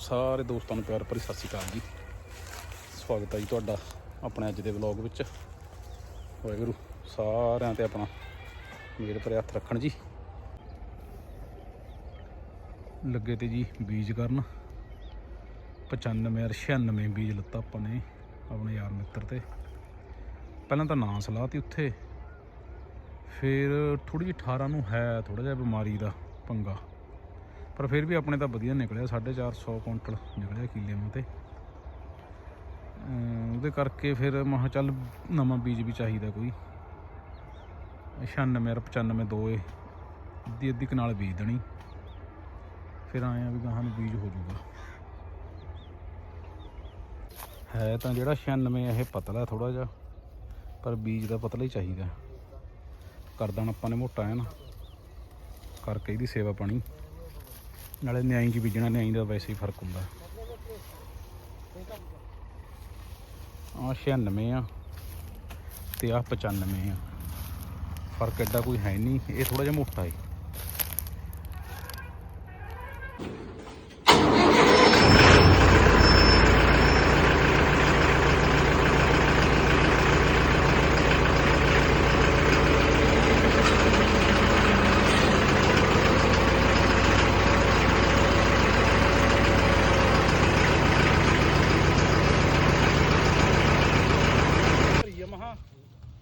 ਸਾਰੇ ਦੋਸਤਾਂ ਨੂੰ ਪਿਆਰ ਭਰੀ ਸਤਿ ਸ਼੍ਰੀ ਅਕਾਲ ਜੀ। ਸਵਾਗਤ ਹੈ ਜੀ ਤੁਹਾਡਾ ਆਪਣੇ ਅੱਜ ਦੇ ਵਲੌਗ ਵਿੱਚ। ਵਾਹਿਗੁਰੂ ਸਾਰਿਆਂ ਤੇ ਆਪਣਾ ਮੇਰ ਭਰੇ ਹੱਥ ਰੱਖਣ ਜੀ। ਲੱਗੇ ਤੇ ਜੀ ਬੀਜ ਕਰਨ। 95 ਔਰ 96 ਬੀਜ ਲੱਤਾ ਆਪਾਂ ਨੇ ਆਪਣੇ ਯਾਰ ਮਿੱਤਰ ਤੇ। ਪਹਿਲਾਂ ਤਾਂ ਨਾਂ ਸਲਾਹ ਤੀ ਉੱਥੇ। ਫਿਰ ਥੋੜੀ ਜਿਹੀ 18 ਨੂੰ ਹੈ ਥੋੜਾ ਜਿਹਾ ਬਿਮਾਰੀ ਦਾ ਪੰਗਾ। ਪਰ ਫਿਰ ਵੀ ਆਪਣੇ ਤਾਂ ਵਧੀਆ ਨਿਕਲਿਆ 450 ਕੁਇੰਟਲ ਨਿਕਲਿਆ ਕਿੱਲੇ ਮੂੰ ਤੇ। ਉਹਦੇ ਕਰਕੇ ਫਿਰ ਮੈਂ ਚੱਲ ਨਵਾਂ ਬੀਜ ਵੀ ਚਾਹੀਦਾ ਕੋਈ। 96 ਔਰ 95 ਦੋਏ ਅੱਧੀ ਅੱਧੀ ਕਨਾਲ ਬੀਜ ਦੇਣੀ। ਫਿਰ ਆਏ ਆ ਵੀ ਗਾਹਾਂ ਨੂੰ ਬੀਜ ਹੋ ਜਾਊਗਾ। ਹੈ ਤਾਂ ਜਿਹੜਾ 96 ਇਹ ਪਤਲਾ ਥੋੜਾ ਜਿਹਾ, ਪਰ ਬੀਜ ਦਾ ਪਤਲਾ ਹੀ ਚਾਹੀਦਾ। ਕਰ ਆਪਾਂ ਨੇ ਮੋਟਾ, ਹੈ ਨਾ। ਕਰਕੇ ਇਹਦੀ ਸੇਵਾ ਪਾਣੀ। ਨਾਲੇ ਨਿਆਈ ਚ ਬੀਜਣਾ, ਨਿਆਈ ਦਾ ਵੈਸੇ ਹੀ ਫ਼ਰਕ ਹੁੰਦਾ। ਆ 96 ਆ ਤੇ ਆ 95 ਆ। ਫ਼ਰਕ ਐਡਾ ਕੋਈ ਹੈ ਨਹੀਂ ਇਹ ਥੋੜਾ ਜਿਹਾ ਮੋਟਾ ਹੈ ਭਰੀ ਆ ਮਹਾ ਉਹ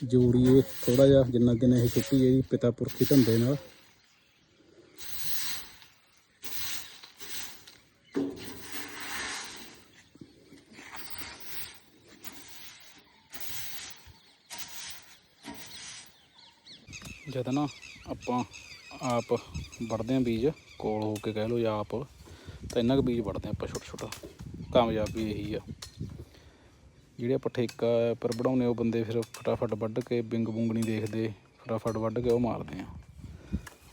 ਜੋੜੀਏ ਥੋੜਾ ਜਿਹਾ ਜਿੰਨਾ ਦਿਨ ਇਹ ਛੁੱਟੀ ਹੈ ਜੀ, ਪਿਤਾ ਪੁਰਖੀ ਧੰਦੇ ਨਾਲ। ਜਦ ਨਾ ਆਪਾਂ ਆਪ ਵੜਦੇ ਆਂ ਬੀਜ, ਕੋਲ ਹੋ ਕੇ ਕਹਿ ਲਓ ਜਾਂ ਆਪ, ਤਾਂ ਇੰਨਾ ਕੁ ਬੀਜ ਵੜਦੇ ਆਪਾਂ ਛੋਟਾ ਛੋਟਾ ਕਾਮਯਾਬੀ ਇਹੀ ਆ। ਜਿਹੜੇ ਆਪਾਂ ਠੇਕਾ ਪਰ ਬਣਾਉਨੇ ਉਹ ਬੰਦੇ ਫਿਰ ਫਟਾਫਟ ਵੱਢ ਕੇ ਬਿੰਗ ਬੁੰਗ ਨਹੀਂ ਦੇਖਦੇ, ਫਟਾਫਟ ਵੱਢ ਕੇ ਉਹ ਮਾਰਦੇ ਆ।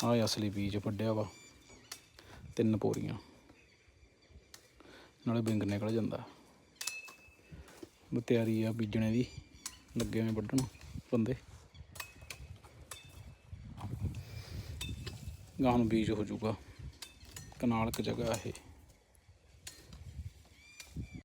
ਆਹ ਅਸਲੀ ਬੀਜ ਵੱਢਿਆ ਵਾ, ਤਿੰਨ ਪੋਰੀਆਂ। ਨਾਲੇ ਬਿੰਗ ਨਿਕਲ ਜਾਂਦਾ। ਤਿਆਰੀ ਆ ਬੀਜਣੇ ਦੀ, ਲੱਗੇ ਹੋਏ ਵੱਢਣ ਬੰਦੇ। ਗਾਹਾਂ ਨੂੰ ਬੀਜ ਹੋ ਜਾਊਗਾ ਕਨਾਲ ਇੱਕ ਜਗ੍ਹਾ ਇਹ।